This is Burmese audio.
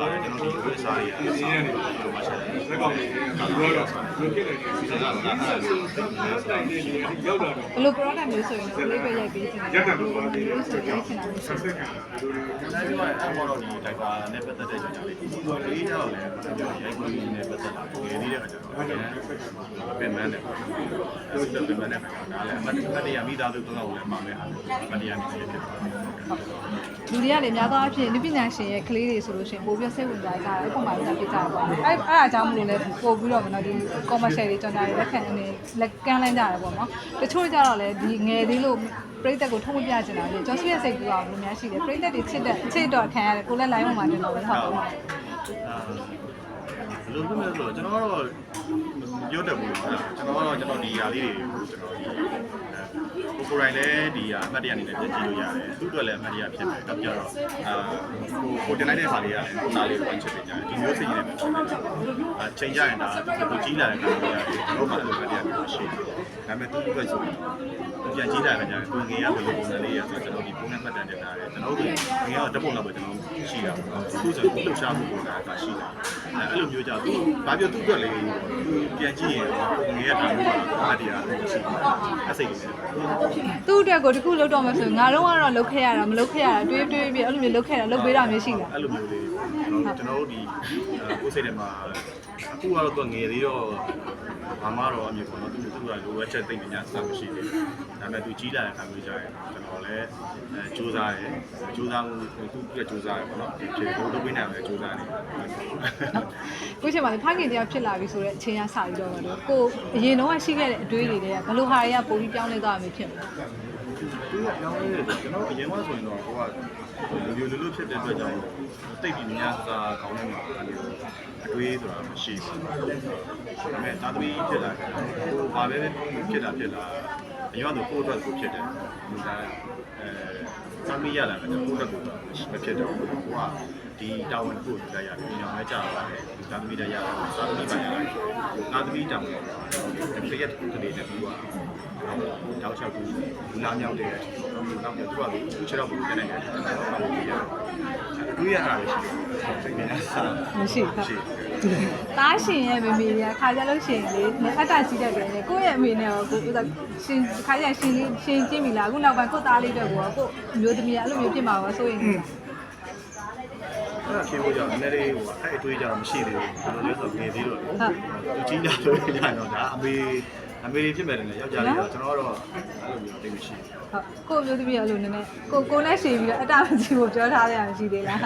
ပါတယ်ကျွန်တော်ဒီဝိစားတွေအစားတွေတော့မှဆက်တယ်လက်ကောင်ကြီးကတော့ဘယ်ဖြစ်နေလဲစီစဉ်တာလားအဲ့ဒါတိုင်နေနေရောက်လာတော့ဘယ်လို product မျိုးဆိုရင်တော့လေးပဲရိုက်ပေးချင်တယ်ရက်တက်လို့ပါသေးတယ်ဆိုရိုက်ချင်တာမျိုးဆက်ဆက်ကဘယ်လိုလဲကျွန်တော်ပြောရအောင်တော့ဒီ diaper နဲ့ပတ်သက်တဲ့ကြောင့်လေ ဒီလိုလေးတော့လည်းပြောရိုက်ကူကြီးနဲ့ပတ်သက်တာငယ်လေးတဲ့အခါကျတော့ပြန်မန်းတယ်အဲ့ဒါပြန်မန်းတယ်ဒါလည်းအမတ်အတရားမိသားစုတော့လည်းမှာမယ်ဟာအမတ်တရားနေဖြစ်ဖြစ်ပါတယ်လူတွေကလည်းများသောအားဖြင့်လူပညာရှင်ရဲ့ကလေးတွေဆိုလို့ရှိရင်ပိုပြီးစိတ်ဝင်စားကြတယ်အဲ့ပုံမှန်တက်ပြကြတယ်ပေါ့အဲ့အဲ့အားကြောင့်မလို့လဲပို့ပြီးတော့မနော်ဒီ commercial တွေကြော်ညာတွေလက်ခံအနေလက်ကမ်းလိုက်ကြတယ်ပေါ့နော်တချို့ကြတော့လည်းဒီငယ်သေးလို့ပရိသတ်ကိုထုံးမပြချင်တာလေကျော်ဆွေရဲ့စိတ်ကူကဘယ်လိုများရှိလဲပရိသတ်တွေချစ်တဲ့ချစ်တော့ခံရတယ်ကိုလည်း line ပေါ်မှာတင်တော့ပဲဟုတ်ပါဘူးအာ ဘယ်လိုပြောမလဲဆိုတော့ကျွန်တော်ကတော့ပြောတတ်ဘူးကျွန်တော်ကတော့ကျွန်တော်ဒီຢာလေးတွေကိုကျွန်တော်ဒီကိုကိုရိုင်းလည်းဒီအမှတ်တရအနေနဲ့ပြင်ကြည့်လို့ရတယ်သူ့အတွက်လည်းအမှတ်တရဖြစ်တယ်တော့ပြောတော့အာကိုကိုတင်လိုက်တဲ့ခါလေးရတယ်ကိုသားလေးကိုချစ်ပေးကြတယ်ဒီမျိုးစိတ်နဲ့ပဲဖြစ်တယ်အာချိန်ကြရင်ဒါကိုကြီးလာတဲ့ခါလေးရတယ်ကျွန်တော်မှလည်းအမှတ်တရမျိုးရှိတယ် ဒါပေမဲ့သူ့အတွက်ဆိုရင်ပြန်ကြည့်လာကြတယ်သူငယ်ရဘယ်လိုပုံစံလေးရဆိုတော့ကျွန်တော်ဒီပုံနဲ့မှတ်တမ်းတင်တာတယ်ကျွန်တော်တို့ငယ်ရဓာတ်ပုံတော့ပဲကျွန်တော်ရှိတာပေါ့နော်သူဆိုရင်လှုပ်ရှားမှုပုံစံကရှိတာအဲ့လိုမျိုးကြောင့်သူဘာပြောသူ့အတွက်လေးသူပြန်ကြည့်ရင်ငယ်ရတာမျိုးပါအတရားရှိတယ်အစိတ်လေးသူ့အတွက်ကိုတခုလုပ်တော့မှဆိုရင်ငါတော့ကတော့လုပ်ခဲ့ရတာမလုပ်ခဲ့ရတာတွေးတွေးပြီးအဲ့လိုမျိုးလုပ်ခဲ့တာလုပ်ပေးတာမျိုးရှိလားအဲ့လိုမျိုးလေးကျွန်တော်တို့ဒီကိုယ်စိတ်ထဲမှာအခုကတော့သူငယ်သေးတော့ဘာမှတော့အမြင်ပေါ့နော်သူသူကလိုအပ်ချက်သိမ့်ညာစမရှိသေးဘူးဒါပေမဲ့သူကြီးလာတဲ့ခါမျိုးကြရင်ကျွန်တော်လည်းအဲစူးစမ်းတယ်စူးစမ်းမှုသူကစူးစမ်းတယ်ပေါ့နော်ဒီဖြစ်ကိုလုပ်ပေးနိုင်တယ်စူးစမ်းတယ်ခုချိန်မှာလေဖခင်တရားဖြစ်လာပြီဆိုတော့အချိန်ရစပြီးတော့တော့ကိုအရင်တော့ရှိခဲ့တဲ့အတွေးတွေတွေကဘယ်လိုဟာတွေကပိုပြီးပြောင်းလဲသွားမှာဖြစ်မလဲ သူကပြောင်းလဲတယ်ကျွန်တော်အရင်ကဆိုရင်တော့ဟိုကလူလူလူဖြစ်တဲ့အတွက်ကြောင့်တိတ်ပြီးများစွာကောင်းနေမှာအတွေးဆိုတာမရှိဘူးဒါပေမဲ့သာသမီဖြစ်လာတယ်ဟိုဘာပဲဖြစ်တာဖြစ်လာ အရင်ကတော့ကိုယ့်အတွက်ကိုဖြစ်တယ်ဒါအဲသာသမီရလာတယ်ကိုယ့်အတွက်ကိုမဖြစ်တော့ဘူးဟိုကဒီတာဝန်ကိုလည်းရတယ်ညောင်လည်းကြာပါတယ်ဒီသာသမီလည်းရတယ်သာသမီပါရတယ်သာသမီတာဝန်တစ်ပြည့်တစ်လေးနဲ့ပြီးသွားတောက်ချောက်ကူလာမြောက်တဲ့နောက်ပြသူကလေခြေတော့ဘူးတဲ့နိုင်ငံကျွန်တော်ပါလို့ပြရတယ်တွေးရတာလည်းရှိတယ်စိတ်နဲ့စားမရှိဘူးရှိ တားရှင်ရဲ့မမေတွေကခါကြလို့ရှိရင်လေအတ္တကြီးတတ်တယ်လေကိုယ့်ရဲ့အမေနဲ့ရောကိုဥစားရှင်ခါကြရှင်လေးရှင်ကျင်းပြီလားအခုနောက်ပိုင်းကိုယ့်သားလေးတော့ကိုကိုမျိုးသမီးကအဲ့လိုမျိုးဖြစ်မှာပါဆိုရင်အဲ့ဒါဖြေဖို့ကြောင့်နည်းနည်းလေးဟိုအဲ့အတွေးကြတော့မရှိသေးဘူးဘယ်လိုလဲဆိုတော့နေသေးတော့သူကြီးလာလို့ရတော့ဒါအမေအမေဖြစ်မဲ့တယ်လေယောက်ျားလေးတော့ကျွန်တော်ကတော့အဲ့လိုမျိုးတိတ်မရှိဘူးဟုတ်ကိုမျိုးသမီးကအဲ့လိုနည်းနည်းကိုကိုနဲ့ရှင်ပြီးတော့အတ္တမကြီးကိုပြောထားရတာမရှိသေးလား